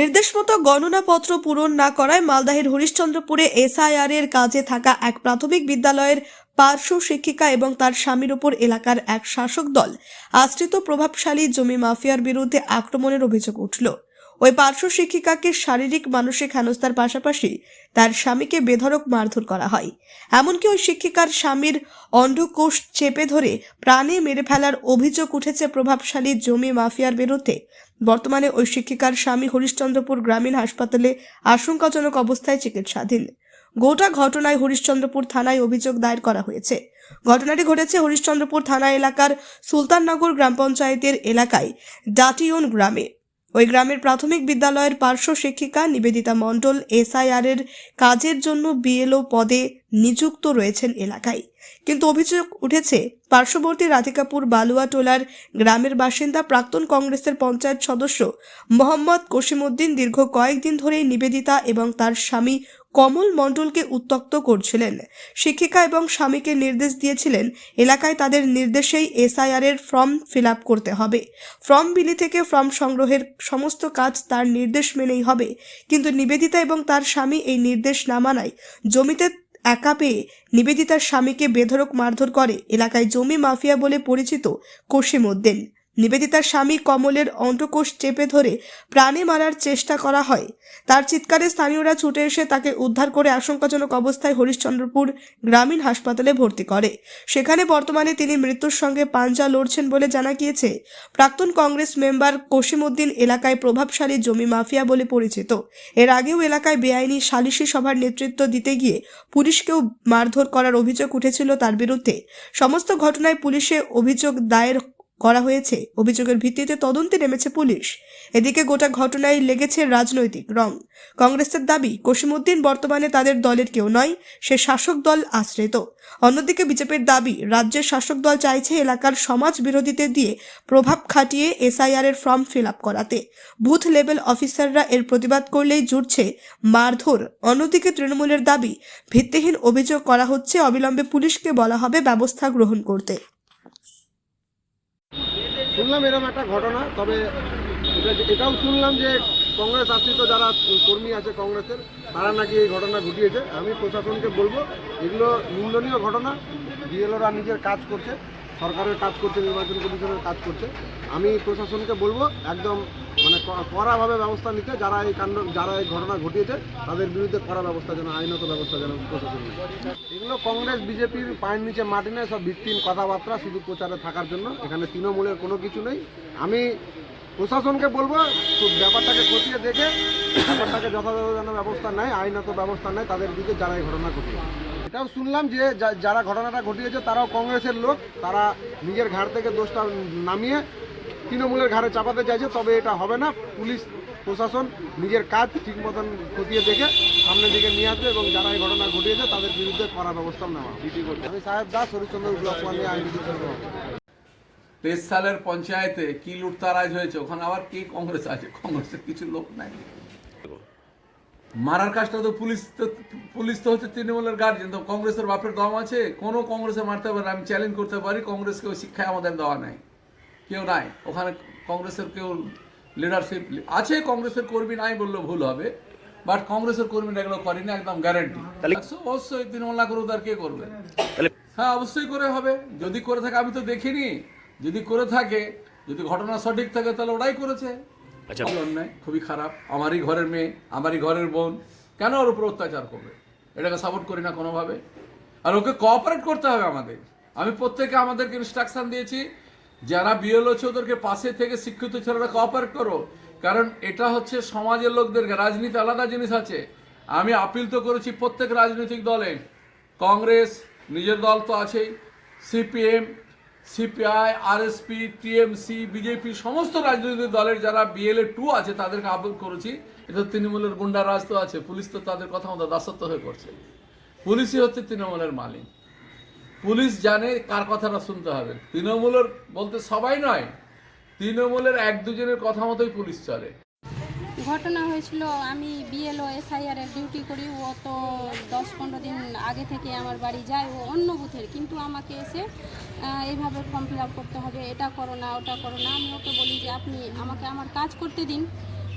নির্দেশ মতো গণনাপত্র পূরণ না করায় মালদাহের হরিশ্চন্দ্রপুরে এসআইআর এর কাজে থাকা এক প্রাথমিক বিদ্যালয়ের পার্শ্ব শিক্ষিকা এবং তার স্বামীর ওপর এলাকার এক শাসক দল আশ্রিত প্রভাবশালী জমি মাফিয়ার বিরুদ্ধে আক্রমণের অভিযোগ উঠল। ওই পার্শ্ব শিক্ষিকাকে শারীরিক, মানসিক হেনস্থার পাশাপাশি তার স্বামীকে বেধড়ক মারধর করা হয়। এমনকি ওই শিক্ষিকার স্বামীর অন্ধকোষ চেপে ধরে প্রাণে মেরে ফেলার অভিযোগ উঠেছে প্রভাবশালী জমি মাফিয়ার বিরুদ্ধে। বর্তমানে ওই শিক্ষিকার স্বামী হরিশ্চন্দ্রপুর গ্রামীণ হাসপাতালে আশঙ্কাজনক অবস্থায় চিকিৎসাধীন। গোটা ঘটনায় হরিশ্চন্দ্রপুর থানায় অভিযোগ দায়ের করা হয়েছে। ঘটনাটি ঘটেছে হরিশ্চন্দ্রপুর থানা এলাকার সুলতাননগর গ্রাম পঞ্চায়েতের এলাকায় ডাটিয়ন গ্রামে। ওই গ্রামের প্রাথমিক বিদ্যালয়ের পার্শ্ব শিক্ষিকা নিবেদিতা মণ্ডল এসআইআর এর কাজের জন্য বিএলও পদে নিযুক্ত রয়েছেন এলাকায়। কিন্তু অভিযোগ উঠেছে, পার্শ্ববর্তী রাধিকাপুর বালুয়াটোলার গ্রামের বাসিন্দা প্রাক্তন কংগ্রেসের পঞ্চায়েত সদস্য মোহাম্মদ কসিমউদ্দিন দীর্ঘ কয়েকদিন ধরেই নিবেদিতা এবং তার স্বামী কমল মণ্ডলকে উত্তক্ত করছিলেন। শিক্ষিকা এবং স্বামীকে নির্দেশ দিয়েছিলেন, এলাকায় তাদের নির্দেশেই এসআইআর এর ফর্ম ফিল করতে হবে। ফর্ম বিলি থেকে ফর্ম সংগ্রহের সমস্ত কাজ তার নির্দেশ মেনেই হবে। কিন্তু নিবেদিতা এবং তার স্বামী এই নির্দেশ না মানায় জমিতে একা পেয়ে নিবেদিতার স্বামীকে বেধরক মারধর করে এলাকায় জমি মাফিয়া বলে পরিচিত কসিম উদ্দিন নিবেদিতার স্বামী কমলের অন্তকোষ চেপে ধরে প্রাণে মারার চেষ্টা করা হয়। তার চিৎকারে স্থানীয়রা ছুটে এসে তাকে উদ্ধার করে আশঙ্কাজনক অবস্থায় হরিশ্চন্দ্রপুর গ্রামীণ হাসপাতালে ভর্তি করে। সেখানে বর্তমানে তিনি মৃত্যুর সঙ্গে পাঞ্জা লড়ছেন বলে জানা গিয়েছে। প্রাক্তন কংগ্রেস মেম্বার কসিমউদ্দিন এলাকায় প্রভাবশালী জমি মাফিয়া বলে পরিচিত। এর আগেও এলাকায় বেআইনি সালিশি সভার নেতৃত্ব দিতে গিয়ে পুলিশকেও মারধর করার অভিযোগ উঠেছিল তার বিরুদ্ধে। সমস্ত ঘটনায় পুলিশে অভিযোগ দায়ের করা হয়েছে। অভিযোগের ভিত্তিতে তদন্তে নেমেছে পুলিশ। এদিকে গোটা ঘটনায় লেগেছে রাজনৈতিক রং। কংগ্রেসের দাবি কসিমউদ্দিন বর্তমানে তাদের দলের কেউ নয়, সে শাসক দল আশ্রিত। অন্যদিকে বিজেপির দাবি, রাজ্যের শাসক দল চাইছে এলাকার সমাজ বিরোধীদের দিয়ে প্রভাব খাটিয়ে এসআইআর এর ফর্ম ফিল আপ করাতে। বুথ লেভেল অফিসাররা এর প্রতিবাদ করলেই জুটছে মারধর। অন্যদিকে তৃণমূলের দাবি, ভিত্তিহীন অভিযোগ করা হচ্ছে, অবিলম্বে পুলিশকে বলা হবে ব্যবস্থা গ্রহণ করতে। শুনলাম এরকম একটা ঘটনা, তবে এটা- এটাও শুনলাম যে কংগ্রেস আশ্রিত যারা কর্মী আছে কংগ্রেসের, তারা নাকি এই ঘটনা ঘটিয়েছে। আমি প্রশাসনকে বলব, এগুলো নিন্দনীয় ঘটনা। বিএলওরা নিজের কাজ করছে, সরকারের কাজ করছে, নির্বাচন কমিশনের কাজ করছে। আমি প্রশাসনকে বলব, একদম মানে কড়াভাবে ব্যবস্থা নিতে যারা এই কাণ্ড, যারা এই ঘটনা ঘটিয়েছে, তাদের বিরুদ্ধে কড়া ব্যবস্থা যেন, আইনত ব্যবস্থা যেন প্রশাসন এগুলো কংগ্রেস বিজেপির পায়ের নিচে মাটি নেয় সব ভিত্তিহীন কথাবার্তা, শুধু প্রচারে থাকার জন্য। এখানে তৃণমূলের কোনো কিছু নেই। আমি প্রশাসনকে বলব ব্যাপারটাকে খতিয়ে দেখে, ব্যাপারটাকে যথাযথ যেন ব্যবস্থা নেয়, আইনত ব্যবস্থা নেয়, তাদের বিরুদ্ধে যারা এই ঘটনা ঘটিয়েছে। এটাও শুনলাম যে যারা ঘটনাটা ঘটিয়েছে, তারাও কংগ্রেসের লোক। তারা নিজের ঘাট থেকে দোষটা নামিয়ে তৃণমূলের ঘাড়ে চাপাতে চাইছে, তবে এটা হবে না পুলিশ, প্রশাসন নিজের কাজ ঠিক মতন খতিয়ে দেখে সামনের দিকে নিয়ে আসবে এবং যারা এই ঘটনা ঘটিয়েছে তাদের বিরুদ্ধে কড়া ব্যবস্থা নেওয়া। আমি সাহেব দাস হরিচন্দ্র ব্লক আইনজীবী সংঘ। তেইশ সালের পঞ্চায়েতে কি লুটতারাজ হয়েছে ওখানে আবার কে কংগ্রেস আছে কংগ্রেসের কিছু লোক নাই মারার কাজটা তো পুলিশ তো পুলিশ তো হচ্ছে তৃণমূলের গার্জেন তো কংগ্রেসের বাপের দম আছে কোনো কংগ্রেসে মারতে পারে। আমি চ্যালেঞ্জ করতে পারি কংগ্রেসকে ওই শিক্ষায় আমাদের দেওয়া নাই কেউ নাই। ওখানে কংগ্রেসের কেউ লিডারশিপ আছে কংগ্রেসের কর্মী নাই বললেও ভুল হবে বাট কংগ্রেসের কর্মীরা এগুলো করেনি একদম গ্যারেন্টি অবশ্যই তৃণমূল না করুক কে করবে? হ্যাঁ অবশ্যই করে হবে। যদি করে থাকে আমি তো দেখিনি। যদি করে থাকে যদি ঘটনা সঠিক থাকে তাহলে ওরাই করেছে। আচ্ছা। অন্যায় খুবই খারাপ। আমারই ঘরের মেয়ে আমারই ঘরের বোন কেন ওর উপর অত্যাচার করবে? এটাকে সাপোর্ট করি না কোনোভাবে। আর ওকে কোঅপারেট করতে হবে আমাদের। আমি প্রত্যেকে আমাদেরকে ইনস্ট্রাকশন দিয়েছি যারা বিএলও আছে ওদেরকে পাশে থেকে শিক্ষিত ছেলেরা কোঅপারেট করো। কারণ এটা হচ্ছে সমাজের লোকদেরকে রাজনীতি আলাদা জিনিস আছে। আমি আপিল তো করেছি প্রত্যেক রাজনৈতিক দলে। কংগ্রেস, নিজের দল তো আছেই। CPM, CPI, RSP, TMC, BJP, সমস্ত রাজনৈতিক দলের যারা বিএলএ টু আছে, তাদেরকে আবেদন করেছি। এটা তৃণমূলের গুন্ডা রাজ তো আছে, পুলিশ তো তাদের কথা মতো দাসত্ব হয়ে করছে পুলিশই হচ্ছে তৃণমূলের মালিক। পুলিশ জানে কার কথাটা শুনতে হবে। তৃণমূলের বলতে সবাই নয়, তৃণমূলের এক দুজনের কথা মতোই পুলিশ চলে। ঘটনা হয়েছিল, আমি বিএলও এসআইআর এর ডিউটি করি, ও তো দশ পনেরো দিন আগে থেকে আমার বাড়ি যায়, ও অন্য বুথের, কিন্তু আমাকে এসে এইভাবে ফর্ম ফিল করতে হবে, এটা করো না, ওটা করো না। আমি ওকে বলি যে, আপনি আমাকে আমার কাজ করতে দিন,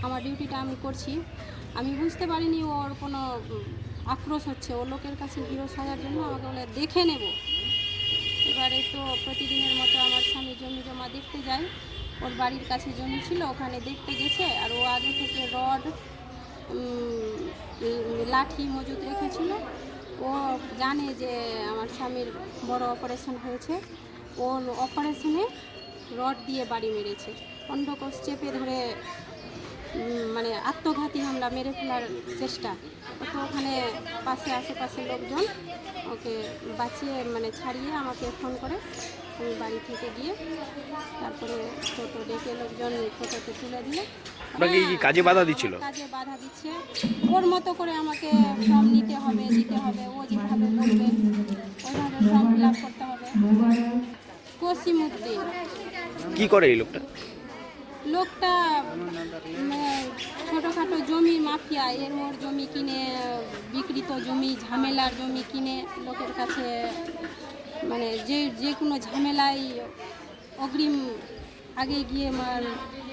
আমার ডিউটিটা আমি করছি। আমি বুঝতে পারিনি, ওর কোনো আক্রোশ হচ্ছে। ও লোকের কাছে হিরো সাজার জন্য আমাকে বলে, দেখে নেব। এবারে তো প্রতিদিনের মতো আমার স্বামী জমি জমা দেখতে যায়। ওর বাড়ির কাছে জমি ছিল, ওখানে দেখতে গেছে, আর ও আগে থেকে রড লাঠি মজুদ রেখেছিল। ও জানে যে আমার স্বামীর বড় অপারেশন হয়েছে। ও অপারেশনে রড দিয়ে বাড়ি মেরেছে। অন্ধকোষ চেপে ধরে মানে আত্মঘাতী হামলা মেরে ফেলার চেষ্টা। তো ওখানে পাশে আশেপাশে লোকজন ওকে বাঁচিয়ে মানে ছাড়িয়ে আমাকে ফোন করে আমি বাড়ি থেকে গিয়ে তারপরে টোটো ডেকে লোকজন টোটোতে তুলে দিলে আপনাকে কি হ্যাঁ, কাজে বাধা দিচ্ছিল? কাজে বাধা দিচ্ছে। ওর মতো করে আমাকে ফর্ম নিতে হবে দিতে হবে ও যেভাবে বলবে ওইভাবে ফর্ম ফিল করতে হবে। কসিমুদ্দিন। কি করে এই লোকটা? লোকটা মানে ছোটোখাটো জমি মাফিয়া, এর ওর জমি কিনে বিকৃত জমি, ঝামেলার জমি কিনে লোকের কাছে মানে যে যে কোনো ঝামেলায় অগ্রিম আগে গিয়ে মার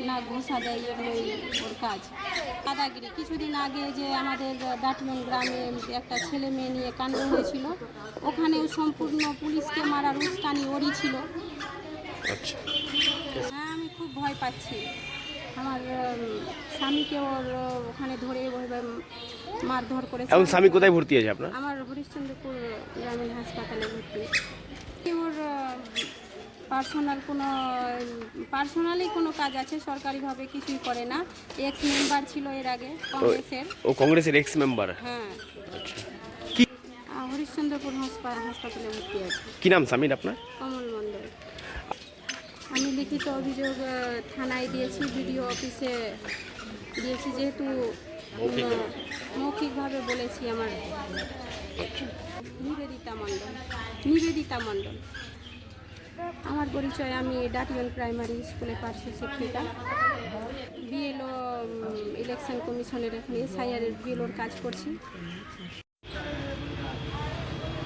না ঘোষা দেয়, এগুলোই ওর কাজ। দাদাগিরি কিছুদিন আগে যে আমাদের দাটিয়ন গ্রামে একটা ছেলে মেয়ে নিয়ে কাণ্ড হয়েছিল, ওখানেও সম্পূর্ণ পুলিশকে মারার উস্কানি ওরই ছিল। আচ্ছা। খুব ভয় পাচ্ছি। আমার স্বামীকে ওর ওখানে ধরে মারধর করেছে। এখন স্বামী কোথায় ভর্তি আছে আপনার? আমার হরিশ্চন্দ্রপুর গ্রামীণ হাসপাতালে ভর্তি। ওর পার্সোনাল কোনো পার্সোনালি কোনো কাজ আছে? সরকারিভাবে কিছুই করে না। এক্স মেম্বার ছিল এর আগে কংগ্রেসের। ও কংগ্রেসের এক্স মেম্বার হ্যাঁ। আচ্ছা। কি হরিশ্চন্দ্রপুর হাসপাতালে ভর্তি আছে। কি নাম স্বামীর আপনার? কমল আমি লিখিত অভিযোগ থানায় দিয়েছি, বিডিও অফিসে দিয়েছি, যেহেতু মৌখিকভাবে বলেছি আমার। নিবেদিতা মণ্ডল নিবেদিতা মণ্ডল। আমার পরিচয় আমি ডাটিয়ন প্রাইমারি স্কুলে পার্শ্ব শিক্ষিকা। বিএলও ইলেকশন কমিশনের এখানে এসআইআরের বিএলওর কাজ করছি।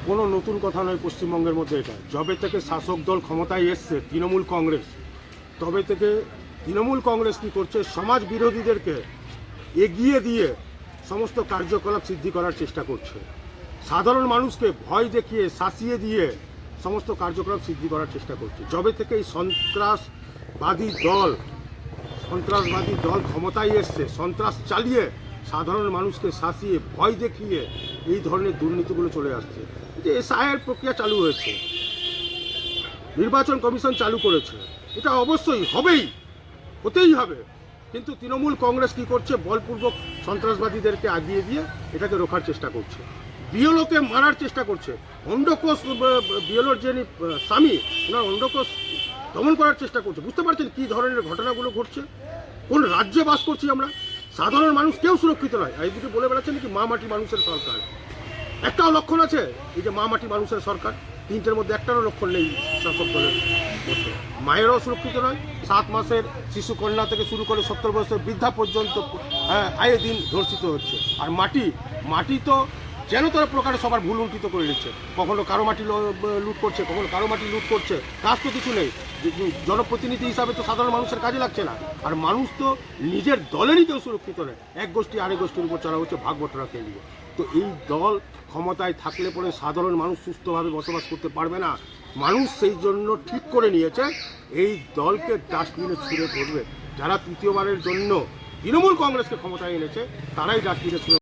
কোনো নতুন কথা নয় পশ্চিমবঙ্গের মধ্যে এটা। যবে থেকে শাসক দল ক্ষমতায় এসছে, তৃণমূল কংগ্রেস, তবে থেকে তৃণমূল কংগ্রেস কী করছে, সমাজ বিরোধীদেরকে এগিয়ে দিয়ে সমস্ত কার্যকলাপ সিদ্ধি করার চেষ্টা করছে। সাধারণ মানুষকে ভয় দেখিয়ে, শাসিয়ে দিয়ে সমস্ত কার্যকলাপ সিদ্ধি করার চেষ্টা করছে। যবে থেকে এই সন্ত্রাসবাদী দল সন্ত্রাসবাদী দল ক্ষমতায় এসছে, সন্ত্রাস চালিয়ে সাধারণ মানুষকে শাসিয়ে, ভয় দেখিয়ে এই ধরনের দুর্নীতিগুলো চলে আসছে। যে এসআইয়ের প্রক্রিয়া চালু হয়েছে, নির্বাচন কমিশন চালু করেছে, এটা অবশ্যই হবেই, হতেই হবে। কিন্তু তৃণমূল কংগ্রেস কি করছে? বলপূর্বক সন্ত্রাসবাদীদেরকে আগিয়ে দিয়ে এটাকে রোখার চেষ্টা করছে। বিএলওকে মারার চেষ্টা করছে। অন্ডকোষ বিএলওর যিনি স্বামী, ওনার অন্ডকোষ দমন করার চেষ্টা করছে। বুঝতে পারছেন কী ধরনের ঘটনাগুলো ঘটছে? কোন রাজ্যে বাস করছি আমরা? সাধারণ মানুষ কেউ সুরক্ষিত নয়। এই দুটি বলে বেড়াচ্ছেন কি মা মাটি মানুষের সরকার। একটাও লক্ষণ আছে এই যে মা মাটি মানুষের সরকার। তিনটের মধ্যে একটারও লক্ষণ নেই শাসক দলের মায়েরাও সুরক্ষিত নয়। সাত মাসের শিশু কন্যা থেকে শুরু করে সত্তর বছর বৃদ্ধা পর্যন্ত হ্যাঁ, আয়ে দিন ধর্ষিত হচ্ছে। আর মাটি মাটি তো যেন তারা প্রকারে সবার ভুল উল্টিত করে নিচ্ছে। কখনো কারও মাটি লুট করছে, কখনো কারও মাটি লুট করছে। কাজ তো কিছু নেই। জনপ্রতিনিধি হিসাবে তো সাধারণ মানুষের কাজে লাগছে না। আর মানুষ তো নিজের দলেরই কেউ সুরক্ষিত নেই এক গোষ্ঠী আরেক গোষ্ঠীর উপর চলা হচ্ছে ভাগ বটরাকে তো এই দল ক্ষমতায় থাকলে পরে সাধারণ মানুষ সুস্থভাবে বসবাস করতে পারবে না। মানুষ সেই জন্য ঠিক করে নিয়েছে, এই দলকে ডাস্টবিনে ছুঁড়ে পড়বে যারা তৃতীয়বারের জন্য তৃণমূল কংগ্রেসকে ক্ষমতায় এনেছে, তারাই ডাস্টবিনে ছুঁড়ে